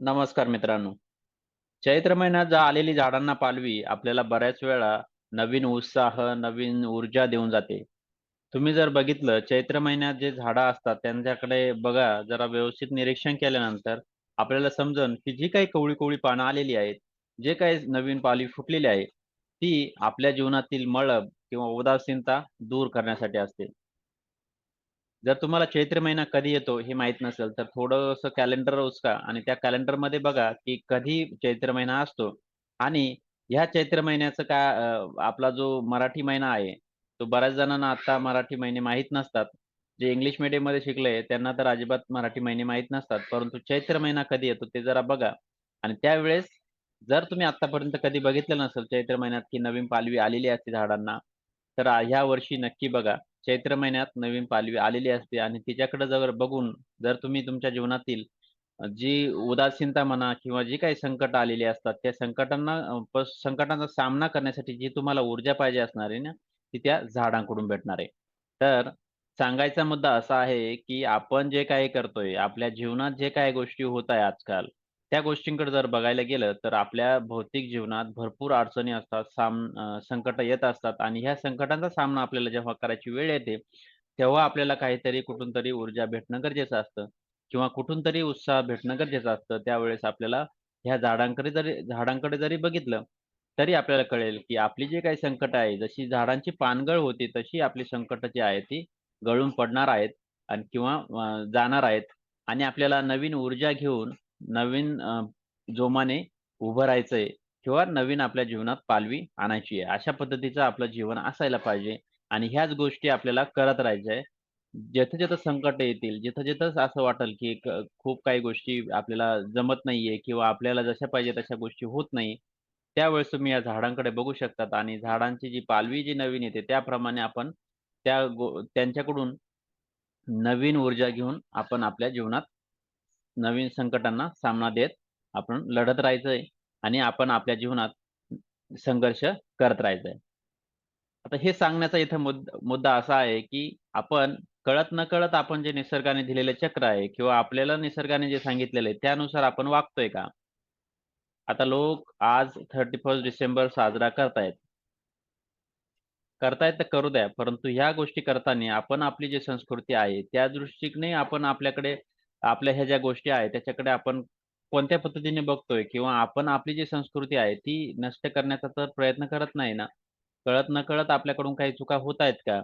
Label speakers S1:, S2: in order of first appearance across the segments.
S1: नमस्कार मित्रांनो. चैत्र महिन्यात जा आलेली झाडांना पालवी आपल्याला बऱ्याच वेळा नवीन उत्साह, नवीन ऊर्जा देऊन जाते. तुम्ही जर बघितलं चैत्र महिन्यात जे झाडं असतात त्यांच्याकडे बघा जरा व्यवस्थित निरीक्षण केल्यानंतर आपल्याला समजेल की जी काही कवळी-कवळी पानं आलेली आहेत, जे काही नवीन पालवी फुटलेली आहे, ती आपल्या जीवनातील मळब किंवा उदासीनता दूर करण्यासाठी असते. जर तुम्हाला चैत्र महिना कधी येतो हे माहीत नसेल, तर थोडंसं कॅलेंडर उचका आणि त्या कॅलेंडरमध्ये बघा, की कधी चैत्र महिना असतो आणि ह्या चैत्र महिन्याचं काय आपला जो मराठी महिना आहे, तो बऱ्याच जणांना आता मराठी महिने माहीत नसतात. जे इंग्लिश मीडियममध्ये शिकले त्यांना तर अजिबात मराठी महिने माहीत नसतात. परंतु चैत्र महिना कधी येतो ते जरा बघा आणि त्यावेळेस जर तुम्ही आतापर्यंत कधी बघितलं नसेल चैत्र महिन्यात की नवीन पालवी आलेली असते झाडांना, तर ह्या वर्षी नक्की बघा. चैत्र महिन्यात नवीन पालवी आलेली असते आणि तिच्याकडे जर बघून जर तुम्ही तुमच्या जीवनातील जी उदासीनता म्हणा किंवा जी काही संकट आलेली असतात, त्या संकटांना संकटांचा सामना करण्यासाठी जी तुम्हाला ऊर्जा पाहिजे असणार आहे ना, ती त्या झाडांकडून भेटणार आहे. तर सांगायचा मुद्दा असा आहे, की आपण जे काही करतोय, आपल्या जीवनात जे काही गोष्टी होत आहे आजकाल, त्या गोष्टींकडे जर बघायला गेलं, तर आपल्या भौतिक जीवनात भरपूर अडचणी असतात, साम अ, संकटं येत असतात आणि ह्या संकटांचा सामना आपल्याला जेव्हा करायची वेळ येते, तेव्हा आपल्याला काहीतरी कुठून तरी ऊर्जा भेटणं गरजेचं असतं किंवा कुठून तरी उत्साह भेटणं गरजेचं असतं. त्यावेळेस आपल्याला ह्या झाडांकडे जरी झाडांकडे जरी बघितलं, तरी आपल्याला कळेल, की आपली जी काही संकटं आहे, जशी झाडांची पानगळ होती, तशी आपली संकटं जी आहेत, ती गळून पडणार आहेत आणि किंवा अ, जाणार आहेत आणि आपल्याला नवीन ऊर्जा घेऊन नवीन जोमाने उभं राहायचंय किंवा नवीन आपल्या जीवनात पालवी आणायची आहे. अशा पद्धतीचं आपलं जीवन असायला पाहिजे आणि ह्याच गोष्टी आपल्याला करत राहायच्या आहे. जिथं-जिथं संकट येतील, जिथं-जिथं असं वाटेल, की क खूप काही गोष्टी आपल्याला जमत नाहीये किंवा आपल्याला जशा पाहिजे तशा गोष्टी होत नाही. त्यावेळेस तुम्ही या झाडांकडे बघू शकतात आणि झाडांची जी पालवी जी नवीन येते त्याप्रमाणे आपण त्या गो त्यांच्याकडून नवीन ऊर्जा घेऊन आपण आपल्या जीवनात नवीन संकटांना सामना देत आपण लढत राहायचंय आणि आपण आपल्या जीवनात संघर्ष करत राहायचंय. आता हे सांगण्याचा इथं मुद्दा असा आहे, की आपण कळत-नकळत आपण जे निसर्गाने दिलेले चक्र आहे किंवा आपल्याला निसर्गाने जे सांगितलेलं आहे त्यानुसार आपण वागतोय का? आता लोक आज 31 डिसेंबर साजरा करतायत. करतायत तर करू द्या. परंतु ह्या गोष्टी करताना आपण आपली जी संस्कृती आहे, त्या दृष्टीने आपण आपल्याकडे आपल्या ह्या ज्या गोष्टी आहेत, त्याच्याकडे आपण कोणत्या पद्धतीने बघतोय किंवा आपण आपली जी संस्कृती आहे, ती नष्ट करण्याचा तर प्रयत्न करत नाही ना. कळत-नकळत आपल्याकडून काही चुका होत आहेत का?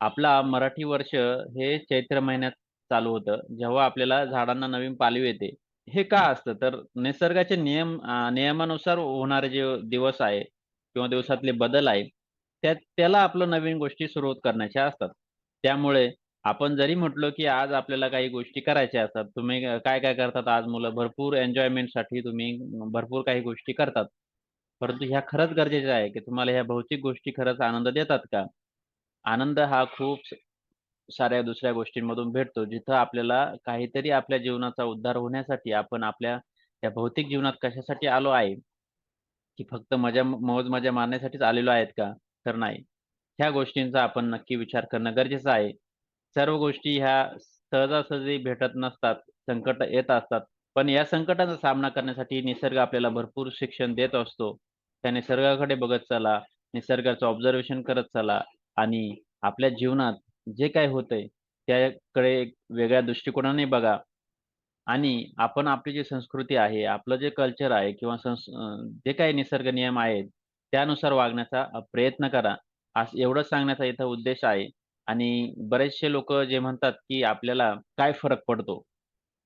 S1: आपला मराठी वर्ष हे चैत्र महिन्यात चालू होतं, जेव्हा आपल्याला झाडांना नवीन पालवी येते. हे का असतं? तर निसर्गाचे नियम अ, नियमानुसार होणारे जे दिवस आहे किंवा दिवसातले बदल आहेत, त्या त्याला आपलं नवीन गोष्टी सुरू करण्याच्या असतात. त्यामुळे आपण जरी म्हटलो, की आज आपल्याला काही गोष्टी करायच्या असतात. तुम्ही काय-काय करतात आज मुलं भरपूर एन्जॉयमेंटसाठी तुम्ही भरपूर काही गोष्टी करतात. परंतु ह्या खरंच गरजेच्या आहे, की तुम्हाला ह्या भौतिक गोष्टी खरंच आनंद देतात का? आनंद हा खूप साऱ्या दुसऱ्या गोष्टींमधून भेटतो. जिथं आपल्याला काहीतरी आपल्या जीवनाचा उद्धार होण्यासाठी आपण आपल्या त्या भौतिक जीवनात कशासाठी आलो आहे, की फक्त मजा मौज-मजा मारण्यासाठीच आलेलो आहेत का? तर नाही. ह्या गोष्टींचा आपण नक्की विचार करणं गरजेचं आहे. सर्व गोष्टी ह्या सहजासहजी भेटत नसतात. संकट येत असतात. पण या संकटाचा सामना करण्यासाठी निसर्ग आपल्याला भरपूर शिक्षण देत असतो. त्या निसर्गाकडे बघत चला, निसर्गाचं ऑब्झर्वेशन करत चला आणि आपल्या जीवनात जे काही होतंय त्याकडे एक वेगळ्या दृष्टिकोनाने बघा आणि आपण आपली जी संस्कृती आहे, आपलं जे कल्चर आहे किंवा संस जे काही निसर्ग नियम आहेत, त्यानुसार वागण्याचा प्रयत्न करा. असं एवढंच सांगण्याचा इथं उद्देश आहे. आणि बरेचसे लोक जे म्हणतात, की आपल्याला काय फरक पडतो?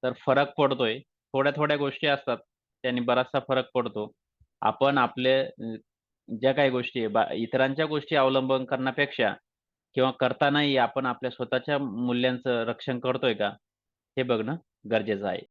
S1: तर फरक पडतोय. थोड्या-थोड्या गोष्टी असतात, त्याने बराचसा फरक पडतो. आपण आपले ज्या काही गोष्टी आहे, बा इतरांच्या गोष्टी अवलंबन करण्यापेक्षा किंवा करतानाही आपण आपल्या स्वतःच्या मूल्यांचं रक्षण करतोय का? हे बघणं गरजेचं आहे.